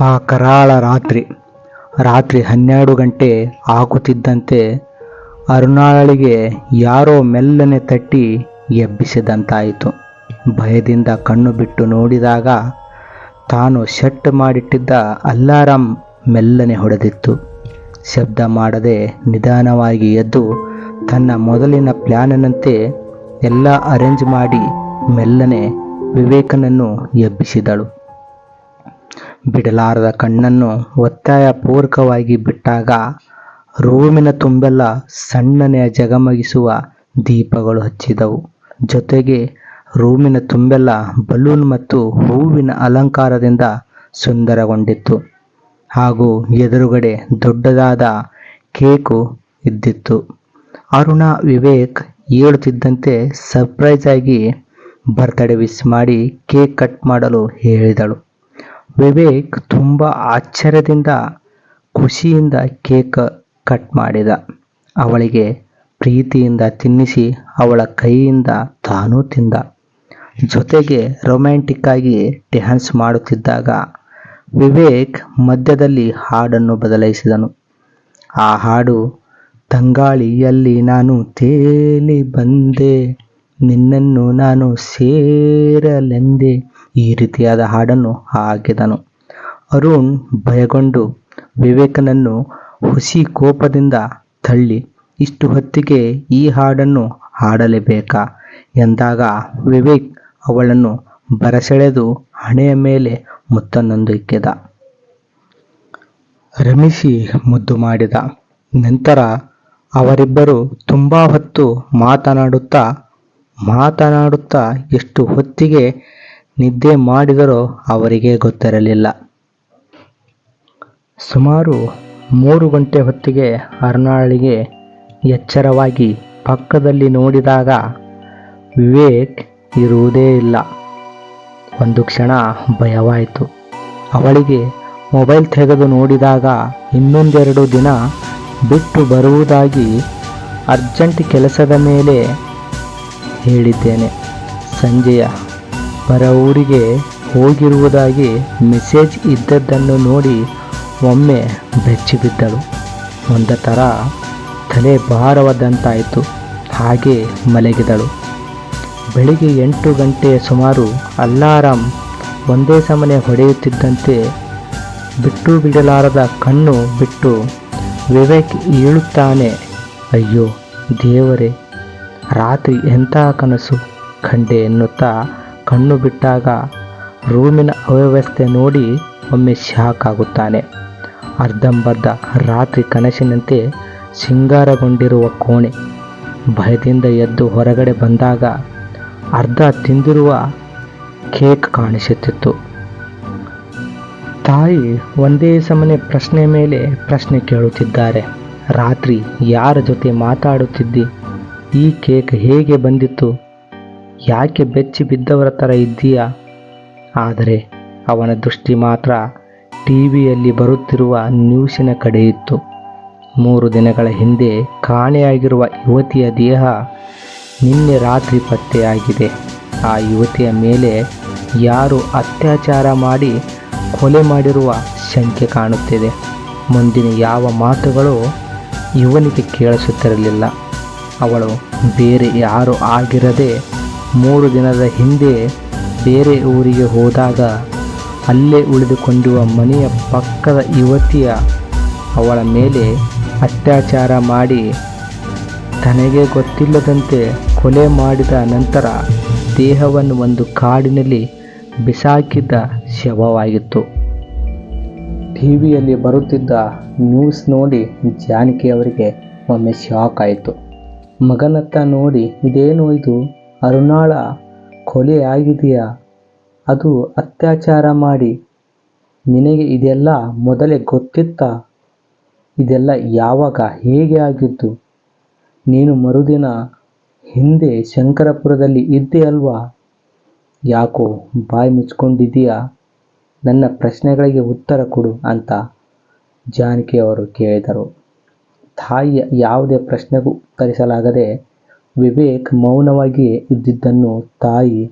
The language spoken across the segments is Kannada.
ಆ ಕರಾಳ ರಾತ್ರಿ ರಾತ್ರಿ ಹನ್ನೆರಡು ಗಂಟೆ ಆಗುತ್ತಿದ್ದಂತೆ ಅರುಣಾಳಿಗೆ ಯಾರೋ ಮೆಲ್ಲನೆ ತಟ್ಟಿ ಎಬ್ಬಿಸಿದಂತಾಯಿತು. ಭಯದಿಂದ ಕಣ್ಣು ಬಿಟ್ಟು ನೋಡಿದಾಗ ತಾನು ಸೆಟ್ ಮಾಡಿಟ್ಟಿದ್ದ ಅಲ್ಲಾರಾಮ್ ಮೆಲ್ಲನೆ ಹೊಡೆದಿತ್ತು. ಶಬ್ದ ಮಾಡದೆ ನಿಧಾನವಾಗಿ ಎದ್ದು ತನ್ನ ಮೊದಲಿನ ಪ್ಲ್ಯಾನಿನಂತೆ ಎಲ್ಲ ಅರೇಂಜ್ ಮಾಡಿ ಮೆಲ್ಲನೆ ವಿವೇಕನನ್ನು ಎಬ್ಬಿಸಿದಳು. ಬಿಡಲಾರದ ಕಣ್ಣನ್ನು ಒತ್ತಾಯಪೂರ್ವಕವಾಗಿ ಬಿಟ್ಟಾಗ ರೂಮಿನ ತುಂಬೆಲ್ಲ ಸಣ್ಣನೆಯ ಜಗಮಗಿಸುವ ದೀಪಗಳು ಹಚ್ಚಿದವು. ಜೊತೆಗೆ ರೂಮಿನ ತುಂಬೆಲ್ಲ ಬಲೂನ್ ಮತ್ತು ಹೂವಿನ ಅಲಂಕಾರದಿಂದ ಸುಂದರಗೊಂಡಿತ್ತು. ಹಾಗೂ ಎದುರುಗಡೆ ದೊಡ್ಡದಾದ ಕೇಕು ಇದ್ದಿತ್ತು. ಅರುಣ, ವಿವೇಕ್ ಹೇಳುತ್ತಿದ್ದಂತೆ ಸರ್ಪ್ರೈಸ್ ಆಗಿ ಬರ್ತ್ಡೇ ವಿಶ್ ಮಾಡಿ ಕೇಕ್ ಕಟ್ ಮಾಡಲು ಹೇಳಿದಳು. ವಿವೇಕ್ ತುಂಬ ಆಶ್ಚರ್ಯದಿಂದ ಖುಷಿಯಿಂದ ಕೇಕ್ ಕಟ್ ಮಾಡಿದ. ಅವಳಿಗೆ ಪ್ರೀತಿಯಿಂದ ತಿನ್ನಿಸಿ ಅವಳ ಕೈಯಿಂದ ತಾನೂ ತಿಂದ. ಜೊತೆಗೆ ರೊಮ್ಯಾಂಟಿಕ್ ಆಗಿ ಡ್ಯಾನ್ಸ್ ಮಾಡುತ್ತಿದ್ದಾಗ ವಿವೇಕ್ ಮಧ್ಯದಲ್ಲಿ ಹಾಡನ್ನು ಬದಲಾಯಿಸಿದನು. ಆ ಹಾಡು, ತಂಗಾಳಿಯಲ್ಲಿ ನಾನು ತೇಲಿ ಬಂದೆ, ನಿನ್ನನ್ನು ನಾನು ಸೇರಲೆಂದೆ ಈ ರೀತಿಯಾದ ಹಾಡನ್ನು ಹಾಕಿದನು. ಅರುಣ್ ಭಯಗೊಂಡು ವಿವೇಕನನ್ನು ಹುಸಿ ಕೋಪದಿಂದ ತಳ್ಳಿ, ಇಷ್ಟು ಹೊತ್ತಿಗೆ ಈ ಹಾಡನ್ನು ಹಾಡಲೇಬೇಕಾ? ಎಂದಾಗ ವಿವೇಕ್ ಅವಳನ್ನು ಬರಸೆಳೆದು ಹಣೆಯ ಮೇಲೆ ಮುತ್ತನ್ನೊಂದು ಇಕ್ಕಿದ. ರಮಿಸಿ ಮುದ್ದು ಮಾಡಿದ. ನಂತರ ಅವರಿಬ್ಬರು ತುಂಬಾ ಹೊತ್ತು ಮಾತನಾಡುತ್ತಾ ಮಾತನಾಡುತ್ತಾ ಎಷ್ಟು ಹೊತ್ತಿಗೆ ನಿದ್ದೆ ಮಾಡಿದರೂ ಅವರಿಗೆ ಗೊತ್ತಿರಲಿಲ್ಲ. ಸುಮಾರು ಮೂರು ಗಂಟೆ ಹೊತ್ತಿಗೆ ಅರ್ನಾಳಿಗೆ ಎಚ್ಚರವಾಗಿ ಪಕ್ಕದಲ್ಲಿ ನೋಡಿದಾಗ ವಿವೇಕ್ ಇರುವುದೇ ಇಲ್ಲ. ಒಂದು ಕ್ಷಣ ಭಯವಾಯಿತು. ಅವಳಿಗೆ ಮೊಬೈಲ್ ತೆಗೆದು ನೋಡಿದಾಗ ಇನ್ನೊಂದೆರಡು ದಿನ ಬಿಟ್ಟು ಬರುವುದಾಗಿ ಅರ್ಜೆಂಟ್ ಕೆಲಸದ ಮೇಲೆ ಹೇಳಿದ್ದೇನೆ. ಸಂಜೆಯ ಪರ ಊರಿಗೆ ಹೋಗಿರುವುದಾಗಿ ಮೆಸೇಜ್ ಇದ್ದದ್ದನ್ನು ನೋಡಿ ಒಮ್ಮೆ ಬೆಚ್ಚಿಬಿದ್ದಳು ಒಂದು ಥರ ತಲೆ ಭಾರವಾದಂತಾಯಿತು. ಹಾಗೆ ಮಲಗಿದಳು. ಬೆಳಿಗ್ಗೆ ಎಂಟು ಗಂಟೆ ಸುಮಾರು ಅಲ್ಲಾರಾಮ್ ಒಂದೇ ಸಮನೆ ಹೊಡೆಯುತ್ತಿದ್ದಂತೆ ಬಿಟ್ಟು ಬಿಡಲಾರದ ಕಣ್ಣು ಬಿಟ್ಟು ವಿವೇಕ್ ಏಳುತ್ತಾನೆ, ಅಯ್ಯೋ ದೇವರೇ, ರಾತ್ರಿ ಎಂಥ ಕನಸು ಕಂಡೆ ಎನ್ನುತ್ತಾ ಕಣ್ಣು ಬಿಟ್ಟಾಗ ರೂಮಿನ ಅವ್ಯವಸ್ಥೆ ನೋಡಿ ಒಮ್ಮೆ ಶಾಕ್ ಆಗುತ್ತಾನೆ. ಅರ್ಧಂಬರ್ಧ ರಾತ್ರಿ ಕನಸಿನಂತೆ ಸಿಂಗಾರಗೊಂಡಿರುವ ಕೋಣೆ. ಭಯದಿಂದ ಎದ್ದು ಹೊರಗಡೆ ಬಂದಾಗ ಅರ್ಧ ತಿಂದಿರುವ ಕೇಕ್ ಕಾಣಿಸುತ್ತಿತ್ತು. ತಾಯಿ ಒಂದೇ ಸಮನೆ ಪ್ರಶ್ನೆ ಮೇಲೆ ಪ್ರಶ್ನೆ ಕೇಳುತ್ತಿದ್ದಾರೆ. ರಾತ್ರಿ ಯಾರ ಜೊತೆ ಮಾತಾಡುತ್ತಿದ್ದಿ? ಈ ಕೇಕ್ ಹೇಗೆ ಬಂದಿತ್ತು? ಯಾಕೆ ಬೆಚ್ಚಿ ಬಿದ್ದವರ ಥರ ಇದ್ದೀಯಾ? ಆದರೆ ಅವನ ದೃಷ್ಟಿ ಮಾತ್ರ ಟಿ ವಿಯಲ್ಲಿ ಬರುತ್ತಿರುವ ನ್ಯೂಸಿನ ಕಡೆ ಇತ್ತು ಮೂರು ದಿನಗಳ ಹಿಂದೆ ಕಾಣೆಯಾಗಿರುವ ಯುವತಿಯ ದೇಹ ನಿನ್ನೆ ರಾತ್ರಿ ಪತ್ತೆಯಾಗಿದೆ. ಆ ಯುವತಿಯ ಮೇಲೆ ಯಾರು ಅತ್ಯಾಚಾರ ಮಾಡಿ ಕೊಲೆ ಮಾಡಿರುವ ಶಂಕೆ ಕಾಣುತ್ತಿದೆ. ಮುಂದಿನ ಯಾವ ಮಾತುಗಳು ಇವನಿಗೆ ಕೇಳಿಸುತ್ತಿರಲಿಲ್ಲ. ಅವಳು ಬೇರೆ ಯಾರು ಆಗಿರದೆ ಮೂರು ದಿನದ ಹಿಂದೆ ಬೇರೆ ಊರಿಗೆ ಹೋದಾಗ ಅಲ್ಲೇ ಉಳಿದುಕೊಂಡಿರುವ ಮನೆಯ ಪಕ್ಕದ ಯುವತಿಯ ಅವಳ ಮೇಲೆ ಅತ್ಯಾಚಾರ ಮಾಡಿ ತನಗೆ ಗೊತ್ತಿಲ್ಲದಂತೆ ಕೊಲೆ ಮಾಡಿದ ನಂತರ ದೇಹವನ್ನು ಒಂದು ಕಾಡಿನಲ್ಲಿ ಬಿಸಾಕಿದ್ದ ಶವವಾಗಿತ್ತು. ಟಿವಿಯಲ್ಲಿ ಬರುತ್ತಿದ್ದ ನ್ಯೂಸ್ ನೋಡಿ ಜಾನಕಿ ಅವರಿಗೆ ಒಮ್ಮೆ ಶಾಕ್ ಆಯಿತು. ಮಗನತ್ತ ನೋಡಿ, ಇದೇನು ಇದು? ಅರುಣಾಳ, ಕೊಲೆ ಆಗಿದೆಯಾ? ಅದು ಅತ್ಯಾಚಾರ ಮಾಡಿ. ನಿನಗೆ ಇದೆಲ್ಲ ಮೊದಲೇ ಗೊತ್ತಿತ್ತಾ? ಇದೆಲ್ಲ ಯಾವಾಗ ಹೇಗೆ ಆಗಿದ್ದು? ನೀನು ಮರುದಿನ ಹಿಂದೆ ಶಂಕರಪುರದಲ್ಲಿ ಇದ್ದೆ ಅಲ್ವಾ? ಯಾಕೋ ಬಾಯಿ ಮುಚ್ಕೊಂಡಿದ್ದೀಯಾ? ನನ್ನ ಪ್ರಶ್ನೆಗಳಿಗೆ ಉತ್ತರ ಕೊಡು ಅಂತ ಜಾನಕಿ ಅವರು ಕೇಳಿದರು. ತಾಯಿಯ ಯಾವುದೇ ಪ್ರಶ್ನೆಗೂ ಉತ್ತರಿಸಲಾಗದೆ ವಿವೇಕ್ ಮೌನವಾಗಿ ಇದ್ದಿದ್ದನ್ನು ತಾಯಿ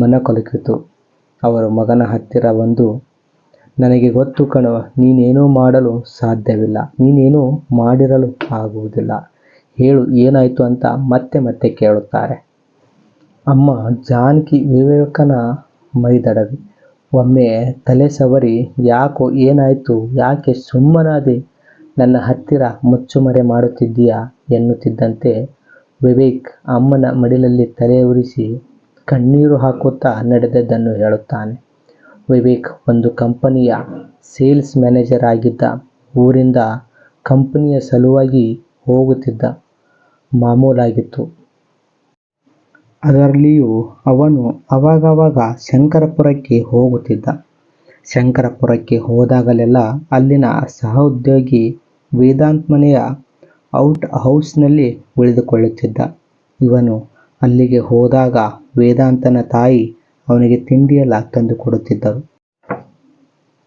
ಮನಕೊಲಕಿತು. ಅವರು ಮಗನ ಹತ್ತಿರ ಬಂದು, ನನಗೆ ಗೊತ್ತು ಕಣೋ, ನೀನೇನೂ ಮಾಡಲು ಸಾಧ್ಯವಿಲ್ಲ. ನೀನೇನೂ ಮಾಡಿರಲು ಆಗುವುದಿಲ್ಲ. ಹೇಳು, ಏನಾಯಿತು ಅಂತ ಮತ್ತೆ ಮತ್ತೆ ಕೇಳುತ್ತಾರೆ. ಅಮ್ಮ ಜಾನಕಿ ವಿವೇಕನ ಮೈದಡವಿ. ಒಮ್ಮೆ ತಲೆ ಸವರಿ, ಯಾಕೋ, ಏನಾಯಿತು? ಯಾಕೆ ಸುಮ್ಮನಾದೆ? ನನ್ನ ಹತ್ತಿರ ಮುಚ್ಚುಮರೆ ಮಾಡುತ್ತಿದ್ದೀಯಾ? ಎನ್ನುತ್ತಿದ್ದಂತೆ ವಿವೇಕ್ ಅಮ್ಮನ ಮಡಿಲಲ್ಲಿ ತಲೆ ಉರಿಸಿ ಕಣ್ಣೀರು ಹಾಕುತ್ತಾ ನಡೆದದ್ದನ್ನು ಹೇಳುತ್ತಾನೆ. ವಿವೇಕ್ ಒಂದು ಕಂಪನಿಯ ಸೇಲ್ಸ್ ಮ್ಯಾನೇಜರ್ ಆಗಿದ್ದ ಊರಿಂದ ಕಂಪನಿಯ ಸಲುವಾಗಿ ಹೋಗುತ್ತಿದ್ದ ಮಾಮೂಲಾಗಿತ್ತು. ಅದರಲ್ಲಿಯೂ ಅವನು ಅವಾಗವಾಗ ಶಂಕರಪುರಕ್ಕೆ ಹೋಗುತ್ತಿದ್ದ. ಶಂಕರಪುರಕ್ಕೆ ಹೋದಾಗಲೆಲ್ಲ ಅಲ್ಲಿನ ಸಹೋದ್ಯೋಗಿ ವೇದಾಂತ್ ಮನೆಯ ಔಟ್ ಹೌಸ್ನಲ್ಲಿ ಉಳಿದುಕೊಳ್ಳುತ್ತಿದ್ದ. ಇವನು ಅಲ್ಲಿಗೆ ಹೋದಾಗ ವೇದಾಂತನ ತಾಯಿ ಅವನಿಗೆ ತಿಂಡಿಯೆಲ್ಲ ತಂದು ಕೊಡುತ್ತಿದ್ದರು.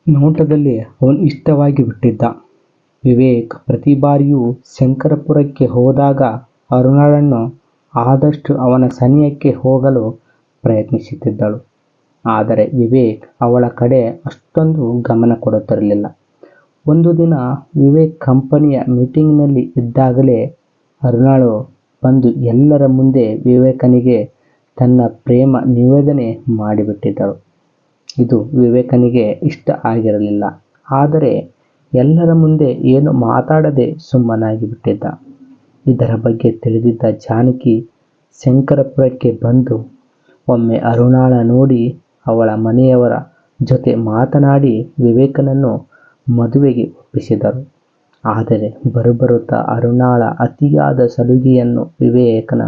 ನೋಟದಲ್ಲಿ ಅವನು ಇಷ್ಟವಾಗಿ ಬಿಟ್ಟಿದ್ದ. ವಿವೇಕ್ ಪ್ರತಿ ಬಾರಿಯೂ ಶಂಕರಪುರಕ್ಕೆ ಹೋದಾಗ ಅರುಣಳನ್ನು ಆದಷ್ಟು ಅವನ ಸನಿಹಕ್ಕೆ ಹೋಗಲು ಪ್ರಯತ್ನಿಸುತ್ತಿದ್ದಳು. ಆದರೆ ವಿವೇಕ್ ಅವಳ ಕಡೆ ಅಷ್ಟೊಂದು ಗಮನ ಕೊಡುತ್ತಿರಲಿಲ್ಲ. ಒಂದು ದಿನ ವಿವೇಕ್ ಕಂಪನಿಯ ಮೀಟಿಂಗ್ನಲ್ಲಿ ಇದ್ದಾಗಲೇ ಅರುಣಾಳು ಬಂದು ಎಲ್ಲರ ಮುಂದೆ ವಿವೇಕನಿಗೆ ತನ್ನ ಪ್ರೇಮ ನಿವೇದನೆ ಮಾಡಿಬಿಟ್ಟಿದ್ದಳು. ಇದು ವಿವೇಕನಿಗೆ ಇಷ್ಟ ಆಗಿರಲಿಲ್ಲ. ಆದರೆ ಎಲ್ಲರ ಮುಂದೆ ಏನು ಮಾತಾಡದೆ ಸುಮ್ಮನಾಗಿ ಬಿಟ್ಟಿದ್ದ ಇದರ ಬಗ್ಗೆ ತಿಳಿದಿದ್ದ ಜಾನಕಿ ಶಂಕರಪುರಕ್ಕೆ ಬಂದು ಒಮ್ಮೆ ಅರುಣಾಳ ನೋಡಿ ಅವಳ ಮನೆಯವರ ಜೊತೆ ಮಾತನಾಡಿ ವಿವೇಕನನ್ನು ಮದುವೆಗೆ ಒಪ್ಪಿಸಿದರು. ಆದರೆ ಬರುಬರುತ್ತಾ ಅರುಣಾಳ ಅತಿಯಾದ ಸಲುಗೆಯನ್ನು ವಿವೇಕನ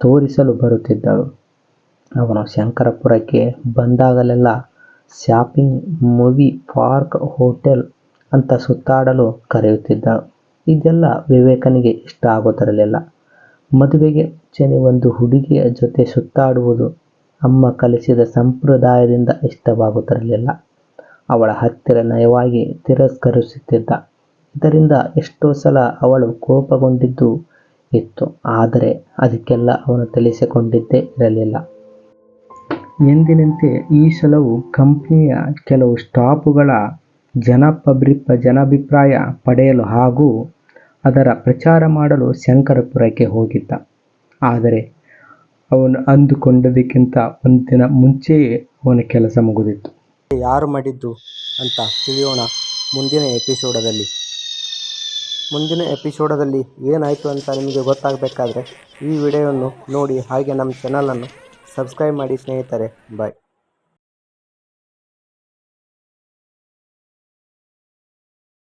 ತೋರಿಸಲು ಬರುತ್ತಿದ್ದಳು. ಅವನು ಶಂಕರಪುರಕ್ಕೆ ಬಂದಾಗಲೆಲ್ಲ ಶಾಪಿಂಗ್ ಮೂವಿ ಪಾರ್ಕ್ ಹೋಟೆಲ್ ಅಂತ ಸುತ್ತಾಡಲು ಕರೆಯುತ್ತಿದ್ದಳು. ಇದೆಲ್ಲ ವಿವೇಕನಿಗೆ ಇಷ್ಟ ಆಗುತ್ತಿರಲಿಲ್ಲ ಮದುವೆಗೆ ಚೆನ್ನ ಒಂದು ಹುಡುಗಿಯ ಜೊತೆ ಸುತ್ತಾಡುವುದು ಅಮ್ಮ ಕಲಿಸಿದ ಸಂಪ್ರದಾಯದಿಂದ ಇಷ್ಟವಾಗುತ್ತಿರಲಿಲ್ಲ. ಅವಳ ಹತ್ತಿರ ನಯವಾಗಿ ತಿರಸ್ಕರಿಸುತ್ತಿದ್ದ. ಇದರಿಂದ ಎಷ್ಟೋ ಸಲ ಅವಳು ಕೋಪಗೊಂಡಿದ್ದು ಇತ್ತು. ಆದರೆ ಅದಕ್ಕೆಲ್ಲ ಅವನು ತಿಳಿಸಿಕೊಂಡಿದ್ದೇ ಇರಲಿಲ್ಲ. ಎಂದಿನಂತೆ ಈ ಸಲವು ಕಂಪ್ನಿಯ ಕೆಲವು ಸ್ಟಾಪುಗಳ ಜನಪಬ್ರಿ ಜನಾಭಿಪ್ರಾಯ ಪಡೆಯಲು ಹಾಗೂ ಅದರ ಪ್ರಚಾರ ಮಾಡಲು ಶಂಕರಪುರಕ್ಕೆ ಹೋಗಿದ್ದ. ಆದರೆ ಅವನು ಅಂದುಕೊಂಡದಕ್ಕಿಂತ ಒಂದು ದಿನ ಮುಂಚೆಯೇ ಅವನ ಕೆಲಸ ಮುಗಿದಿತ್ತು. ಯಾರು ಮಾಡಿದ್ದು ಅಂತ ತಿಳಿಯೋಣ ಮುಂದಿನ ಎಪಿಸೋಡದಲ್ಲಿ. ಮುಂದಿನ ಎಪಿಸೋಡದಲ್ಲಿ ಏನಾಯಿತು ಅಂತ ನಿಮಗೆ ಗೊತ್ತಾಗಬೇಕಾದ್ರೆ ಈ ವಿಡಿಯೋವನ್ನು ನೋಡಿ ಹಾಗೆ ನಮ್ಮ ಚಾನಲನ್ನು ಸಬ್ಸ್ಕ್ರೈಬ್ ಮಾಡಿ ಸ್ನೇಹಿತರೆ. ಬಾಯ್